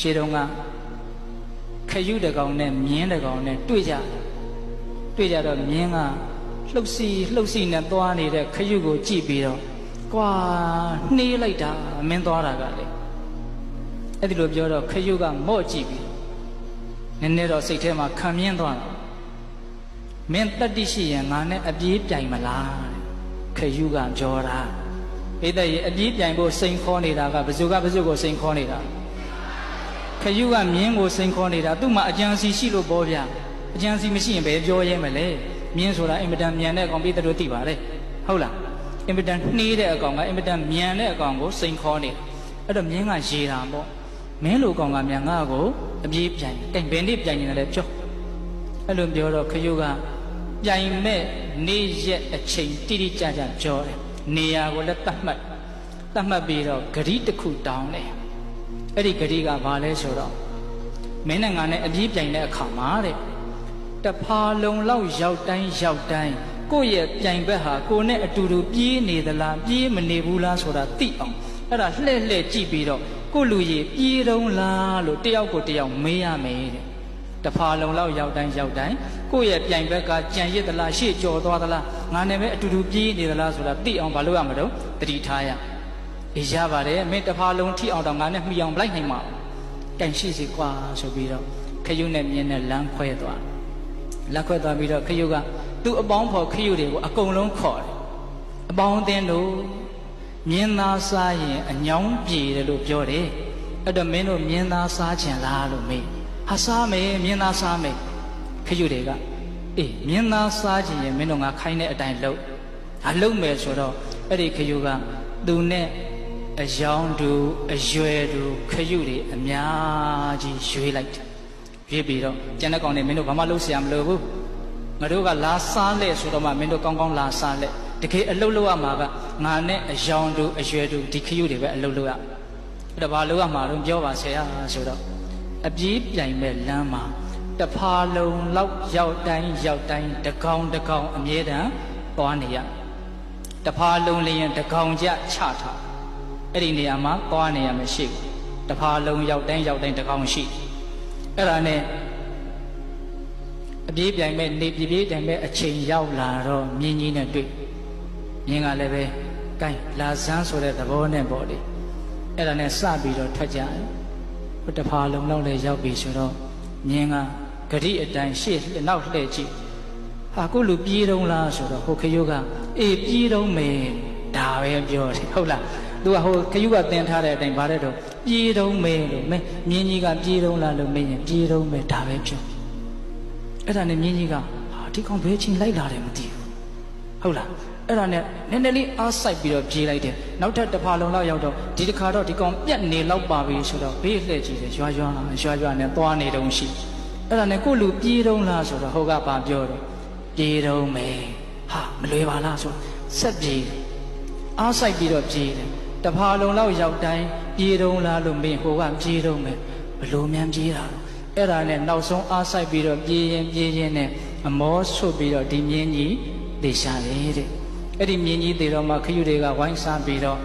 ရှေးတုန်းကခရုတကောင်နဲ့မြင်းတကောင်နဲ့တွေ့ကြတယ်တွေ့ကြတော့မြင်းကလှုပ်စီလှုပ်စီနဲ့သွားနေတဲ့ခရုကိုကြည့်ပြီးတော့ကွာနှေးလိုက်တာမင်းသွားတာကလေအဲ့ဒီလိုပြောတော့ခရုကမော့ကြည့်ပြီးနည်းနည်းတော့စိတ်ထဲမှာခံမြင်းသွားတယ်မင်းတတ္တိရှိရင်ငါနဲ့အပြေးပြိုင်မလားတဲ့ခရုကပြောတာဣတရေအပြေးပြိုင်ဖို့စိန်ခေါ်နေတာကဘယ်သူကဘယ်သူကိုစိန်ခေါ်နေတာ ခရုကမြင်းကိုစိန်ခေါ်နေတာသူ့မှာအကြံစီရှိလို့ပေါ်ဗျအကြံစီမရှိရင်ဘယ်ပြောရဲမလဲမြင်းဆိုတာအင်မတန်မြန်တဲ့အကောင်ပြည်သူတို့သိပါတယ်ဟုတ်လားအင်မတန်နှေးတဲ့အကောင်ကအင်မတန်မြန်တဲ့အကောင်ကိုစိန်ခေါ်နေအဲ့တော့မြင်းကရေတာပေါ့မင်းလိုကောင်ကမြန်ငါ့ကိုအပြေးပြိုင်တိုင်ဘယ်နေ့ပြိုင်နေတယ်လဲပြောအဲ့လိုပြောတော့ခရုကပြိုင်မဲ့နေ့ရက်အချိန်တိတိကျကျပြောတယ်နေရာကိုလည်းတတ်မှတ်တတ်မှတ်ပြီးတော့ဂရီတစ်ခုတောင်းတယ် အဲ့ဒီဂရီကဘာလဲဆိုတော့မင်းနဲ့ငါနဲ့အပြေးပြိုင်တဲ့အခါမှာတဲ့တဖာလုံလောက်ရောက်တိုင်းရောက်တိုင်းကိုယ့်ရဲ့ပြိုင်ဘက်ဟာကိုယ်နဲ့အတူတူပြေးနေသလားပြေးမနေဘူးလားဆိုတာသိအောင်အဲ့ဒါလှဲ့လှဲ့ကြည့်ပြီးတော့ကိုယ့်လူကြီးပြေးတုံးလားလို့တယောက်ကိုတယောက်မေးရမယ်တဲ့တဖာလုံလောက်ရောက်တိုင်းရောက်တိုင်းကိုယ့်ရဲ့ပြိုင်ဘက်ကကြံရစ်သလားရှေ့ကျော်သွားသလားငါနဲ့ပဲအတူတူပြေးနေသလားဆိုတာသိအောင်မလုပ်ရမလို့တတိထားရ အေးရပါတယ်မင်းတဖာလုံထိအောင်တော့ငါနဲ့မှီအောင်လိုက်နိုင်မှာတိုင်ရှိစီကွာဆိုပြီးတော့ခရုနဲ့မြင်းနဲ့လမ်းခွဲသွားလက်ခွဲသွားပြီးတော့ခရုကသူ့အပေါင်းဖော်ခရုတွေကိုအကုန်လုံးခေါ်တယ်အပေါင်းအသင်းတို့မြင်းသားစားရင်အညောင်းပြေတယ်လို့ပြောတယ်အဲ့တော့မင်းတို့မြင်းသားစားချင်လားလို့မေးဟာစားမယ်မြင်းသားစားမယ်ခရုတွေကအေးမြင်းသားစားချင်ရင်မင်းတို့ငါခိုင်းတဲ့အတိုင်းလုပ်ဟာလုပ်မယ်ဆိုတော့အဲ့ဒီခရုကသူနဲ့ အယောင်တူအရွယ်တူခရုတွေအများကြီးရွေးလိုက်တယ်ရွေးပြီးတော့ကျန်တဲ့ကောင်တွေမင်းတို့ဘာမှလုပ်เสียမလို့ဘူးငါတို့ကလာစားလဲဆိုတော့မှမင်းတို့ကောင်းကောင်းလာစားလဲတကယ်အလုပ်လုပ်ရမှာကငါနဲ့အယောင်တူအရွယ်တူဒီခရုတွေပဲအလုပ်လုပ်ရအဲ့ဒါဘာလုပ်ရမှာတော့ပြောပါဆရာဆိုတော့အပြေးပြိုင်မဲ့လမ်းမှာတဖာလုံးလောက်ရောက်တိုင်းရောက်တိုင်းတကောင်တကောင်အမြဲတမ်းသွားနေရတဖာလုံးလျင်တကောင်ကြချထား အဲ့ဒီနေရာမှာသွားနေရမရှိဘူးတဖာလုံးရောက်တိုင်းရောက်တိုင်းတကောင်ရှိအဲ့ဒါနဲ့အပြေးပြိုင်မဲ့နေပြေးပြေးတိုင်မဲ့အချိန်ရောက်လာတော့မြင်းကြီးနဲ့တွေ့မြင်းကလည်းပဲကဲလာစမ်းဆိုတဲ့သဘောနဲ့ပေါ့လေအဲ့ဒါနဲ့စပြီးတော့ထွက်ကြတယ်ဟိုတဖာလုံးလောက်လည်းရောက်ပြီဆိုတော့မြင်းကဂရိအတိုင်းရှေ့နောက်လှည့်ကြည့်ဟာကိုလူပြေးတော့လားဆိုတော့ဟိုခရုကအေးပြေးတော့မယ်ဒါပဲပြောတယ်ဟုတ်လား သူကဟိုခရုကတင်ထားတဲ့အတိုင်းဗါတဲ့တော့ပြေးတော့မယ်လို့မင်းမြင်းကြီးကပြေးတော့လားလို့မင်းရင်ပြေးတော့မယ်ဒါပဲပြောအဲ့ဒါနဲ့မြင်းကြီးကဟာဒီကောင်ဘယ်ချင်းလိုက်လာတယ်မသိဘူးဟုတ်လားအဲ့ဒါနဲ့နည်းနည်းလေးအားစိုက်ပြီးတော့ပြေးလိုက်တယ်နောက်ထပ်တစ်ဖာလုံးလောက်ရောက်တော့ဒီတစ်ခါတော့ဒီကောင်ပြက်နေလောက်ပါပြီဆိုတော့ဘေးလှည့်ကြည့်တယ်ရွာရွာရွာရွာနဲ့သွားနေတုံးရှိအဲ့ဒါနဲ့ကိုလူပြေးတုံးလားဆိုတော့ဟိုကပါပြောတယ်ပြေးတုံးမယ်ဟာမလွယ်ပါလားဆိုဆက်ပြေးတယ်အားစိုက်ပြီးတော့ပြေးတယ် တဖာလုံးလောက်ရောက်တိုင်းပြေးတုံးလားလို့မင်းဟိုကပြေးတုံးမယ်ဘလို့မြန်ပြေးတာတော့အဲ့ဒါနဲ့နောက်ဆုံးအားစိုက်ပြီးတော့ပြေးရင်ပြေးရင်နဲ့အမောဆွတ်ပြီးတော့ဒီမြင်းကြီးဒေရှာတယ်တဲ့အဲ့ဒီမြင်းကြီးတွေတော့မှခရုတွေကဝိုင်းစားပြီးတော့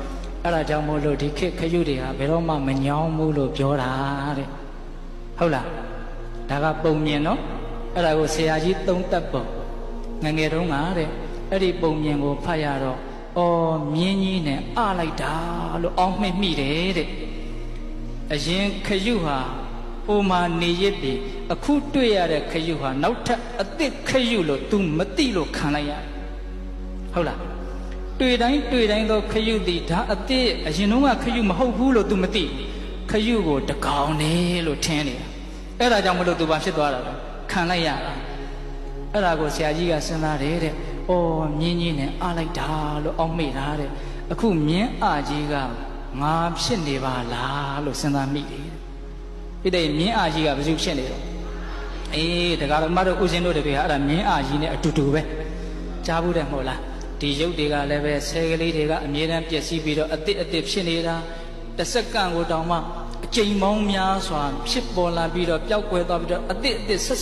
အဲ့ဒါကြောင့်မို့လို့ဒီခေတ်ခရုတွေဟာဘယ်တော့မှမညောင်းဘူးလို့ပြောတာတဲ့ဟုတ်လားဒါကပုံမြင်နော်အဲ့ဒါကိုဆရာကြီးသုံးသက်ပုံငငယ်တုန်းကတဲ့အဲ့ဒီပုံမြင်ကိုဖတ်ရတော့ အော်မြင်းကြီးနဲ့အလိုက်တာလို့အောင်းမှင့်မိတယ်တဲ့အရင်ခရုဟာဟိုမှာနေရစ်ပြီအခုတွေ့ရတဲ့ခရုဟာနောက်ထပ်အစ်စ်ခရုလို့ तू မသိလို့ခံလိုက်ရတယ်ဟုတ်လားတွေ့တိုင်းတွေ့တိုင်းသောခရုသည်ဒါအစ်စ်အရင်တုန်းကခရုမဟုတ်ဘူးလို့ तू မသိခရုကိုတကောင်နေလို့ထင်နေတာအဲ့ဒါကြောင့်မလို့ तू ဘာဖြစ်သွားတာလဲခံလိုက်ရတာအဲ့ဒါကိုဆရာကြီးကစဉ်းစားတယ်တဲ့။ အော်မြင်းကြီးနဲ့အားလိုက်တာလို့အောက်မေ့တာတဲ့။အခုမြင်းအကြီးကငါဖြစ်နေပါလားလို့စဉ်းစားမိတယ်။ဒီတဲ့မြင်းအကြီးကဘယ်သူဖြစ်နေတော့အေးတကားတော့မတို့ဦးစင်းတို့တပည့်ဟာအဲ့ဒါမြင်းအကြီးနဲ့အတူတူပဲ။ကြားဘူးတယ်မဟုတ်လား။ဒီရုပ်တွေကလည်းပဲဆဲကလေးတွေကအမြဲတမ်းပျက်စီးပြီးတော့အစ်စ်အစ်စ်ဖြစ်နေတာတစ်စက္ကန့်ကိုတောင်မှအချိန်မောင်းများစွာဖြစ်ပေါ်လာပြီးတော့ပျောက်ကွယ်သွားပြီးတော့အစ်စ်အစ်စ်ဆက်ဆက်